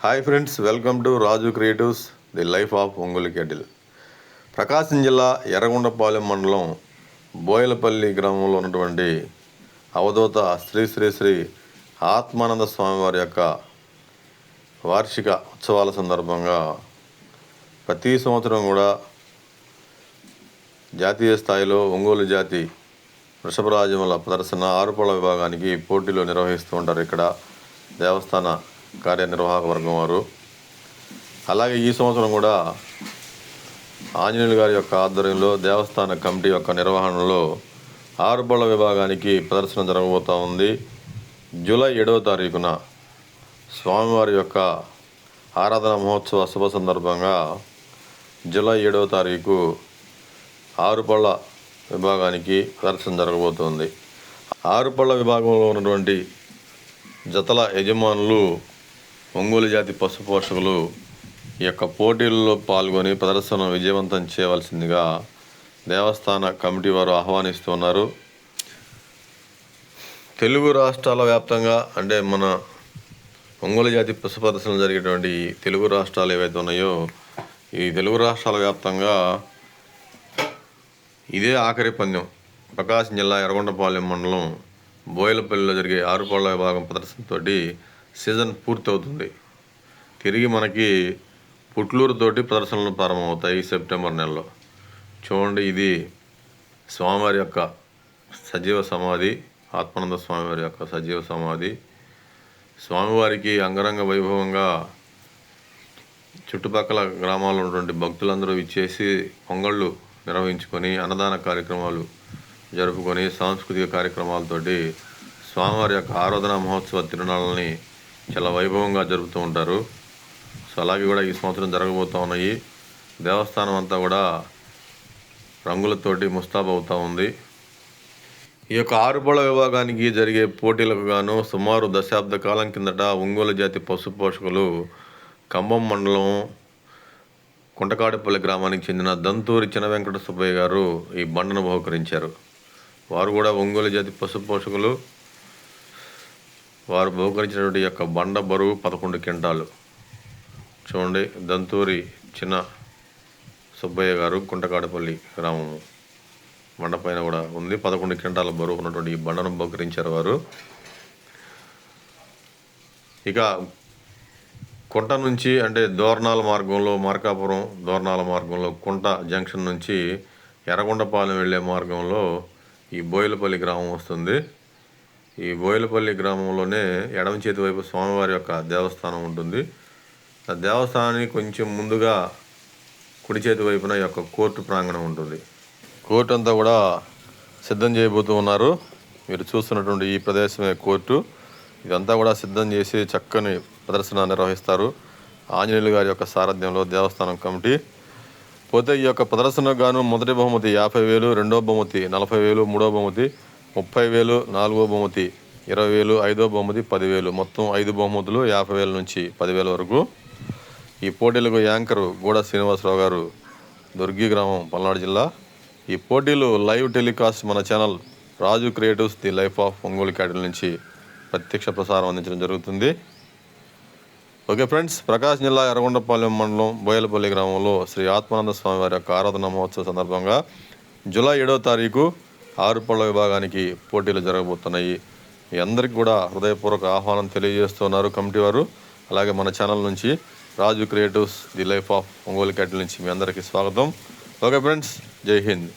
Hi friends welcome to Raju creatives the life of Ongole cattle Prakasam జిల్లా ఎర్రగొండపాలెం మండలం బోయలపల్లి గ్రామంలో ఉన్నటువంటి అవధూత శ్రీ శ్రీ శ్రీ ఆత్మానంద స్వామివారి యొక్క వార్షిక ఉత్సవాల సందర్భంగా ప్రతి సంవత్సరం కూడా జాతీయ స్థాయిలో ఒంగోలు జాతి వృషభరాజముల ప్రదర్శన ఆరుపళ్ళ విభాగానికి పోటీలు నిర్వహిస్తూ ఉంటారు ఇక్కడ దేవస్థాన కార్యనిర్వాహక వర్గం వారు. అలాగే ఈ సంవత్సరం కూడా ఆంజనేయులు గారి యొక్క ఆధ్వర్యంలో దేవస్థాన కమిటీ యొక్క నిర్వహణలో ఆరుబళ్ళ విభాగానికి ప్రదర్శన జరగబోతూ ఉంది. జూలై ఏడవ తారీఖున స్వామివారి యొక్క ఆరాధన మహోత్సవ శుభ సందర్భంగా జూలై ఏడవ తారీఖు ఆరుపళ్ళ విభాగానికి ప్రదర్శన జరగబోతోంది. ఆరుపళ్ళ విభాగంలో ఉన్నటువంటి జతల యజమానులు ఒంగోలు జాతి పశు పోషకులు ఈ యొక్క పోటీల్లో పాల్గొని ప్రదర్శన విజయవంతం చేయవలసిందిగా దేవస్థాన కమిటీ వారు ఆహ్వానిస్తున్నారు తెలుగు రాష్ట్రాల వ్యాప్తంగా అంటే మన ఒంగోలు జాతి పశు ప్రదర్శనలు జరిగేటువంటి తెలుగు రాష్ట్రాలు ఏవైతే ఉన్నాయో ఈ తెలుగు రాష్ట్రాల వ్యాప్తంగా ఇదే ఆఖరి పందెం. ప్రకాశం జిల్లా ఎర్రగొండపాలెం మండలం బోయలపల్లిలో జరిగే ఆరుపళ్ళ విభాగం ప్రదర్శనతోటి సీజన్ పూర్తవుతుంది. తిరిగి మనకి పుట్లూరుతోటి ప్రదర్శనలు ప్రారంభమవుతాయి ఈ సెప్టెంబర్ నెలలో. చూడండి ఇది స్వామివారి యొక్క సజీవ సమాధి ఆత్మానంద స్వామివారి యొక్క సజీవ సమాధి. స్వామివారికి అంగరంగ వైభవంగా చుట్టుపక్కల గ్రామాల్లో ఉన్నటువంటి భక్తులందరూ ఇచ్చేసి పొంగళ్ళు నిర్వహించుకొని అన్నదాన కార్యక్రమాలు జరుపుకొని సాంస్కృతిక కార్యక్రమాలతోటి స్వామివారి యొక్క ఆరాధన మహోత్సవ తిరునాళ్ళని చాలా వైభవంగా జరుపుతూ ఉంటారు. సో అలాగే కూడా ఈ సంవత్సరం జరగబోతూ ఉన్నాయి. దేవస్థానం అంతా కూడా రంగులతోటి ముస్తాబు అవుతూ ఉంది. ఈ యొక్క ఆరుబళ్ళ విభాగానికి జరిగే పోటీలకు గాను సుమారు దశాబ్ద కాలం కిందట ఒంగోలు జాతి పశు పోషకులు కంబం మండలం కుంటకాడపల్లి గ్రామానికి చెందిన దంతూరి చిన వెంకట సుబ్బయ్య గారు ఈ బండను బహుకరించారు. వారు కూడా ఒంగోలు జాతి పశు పోషకులు. వారు బహుకరించినటువంటి యొక్క బండ బరువు పదకొండు క్వింటాలు. చూడండి దంతూరి చిన్న సుబ్బయ్య గారు కుంటకాడపల్లి గ్రామము. బండ పైన కూడా ఉంది. పదకొండు క్వింటాల బరువు ఉన్నటువంటి ఈ బండను బహుకరించారు వారు. ఇక కుంట నుంచి అంటే దోర్నాల మార్గంలో మార్కాపురం దోర్నాల మార్గంలో కుంట జంక్షన్ నుంచి ఎర్రగొండపాలెం వెళ్ళే మార్గంలో ఈ బోయిలపల్లి గ్రామం వస్తుంది. ఈ బోయలపల్లి గ్రామంలోనే ఎడమ చేతి వైపు స్వామివారి యొక్క దేవస్థానం ఉంటుంది. ఆ దేవస్థానానికి కొంచెం ముందుగా కుడి చేతి వైపున ఈ యొక్క కోర్టు ప్రాంగణం ఉంటుంది. కోర్టు అంతా కూడా సిద్ధం చేయబోతూ ఉన్నారు. మీరు చూస్తున్నటువంటి ఈ ప్రదేశమే కోర్టు. ఇదంతా కూడా సిద్ధం చేసి చక్కని ప్రదర్శన నిర్వహిస్తారు. ఆంజనేయులు గారి యొక్క సారథ్యంలో దేవస్థానం కమిటీ. పోతే ఈ యొక్క ప్రదర్శనకు గాను మొదటి బహుమతి యాభై వేలు రెండో బహుమతి నలభై వేలు మూడో బహుమతి ముప్పై వేలు నాలుగో బహుమతి ఇరవై వేలు ఐదో బహుమతి పదివేలు. మొత్తం ఐదు బహుమతులు యాభై వేల నుంచి పదివేల వరకు. ఈ పోటీలకు యాంకరు గూడ శ్రీనివాసరావు గారు దుర్గి గ్రామం పల్నాడు జిల్లా. ఈ పోటీలు లైవ్ టెలికాస్ట్ మన channel Raju creatives the life of Ongole cattle నుంచి ప్రత్యక్ష ప్రసారం అందించడం జరుగుతుంది. ఓకే ఫ్రెండ్స్ ప్రకాశం జిల్లా ఎర్రగొండపాలెం మండలం బోయలపల్లి గ్రామంలో శ్రీ ఆత్మానంద స్వామి వారి యొక్క ఆరాధన మహోత్సవ సందర్భంగా జూలై ఏడవ తారీఖు ఆరుపళ్ళ విభాగానికి పోటీలు జరగబోతున్నాయి. మీ అందరికీ కూడా హృదయపూర్వక ఆహ్వానం తెలియజేస్తున్నారు కమిటీ వారు. అలాగే మన ఛానల్ నుంచి Raju creatives the life of Ongole cattle నుంచి మీ అందరికీ స్వాగతం. ఓకే ఫ్రెండ్స్ జై హింద్.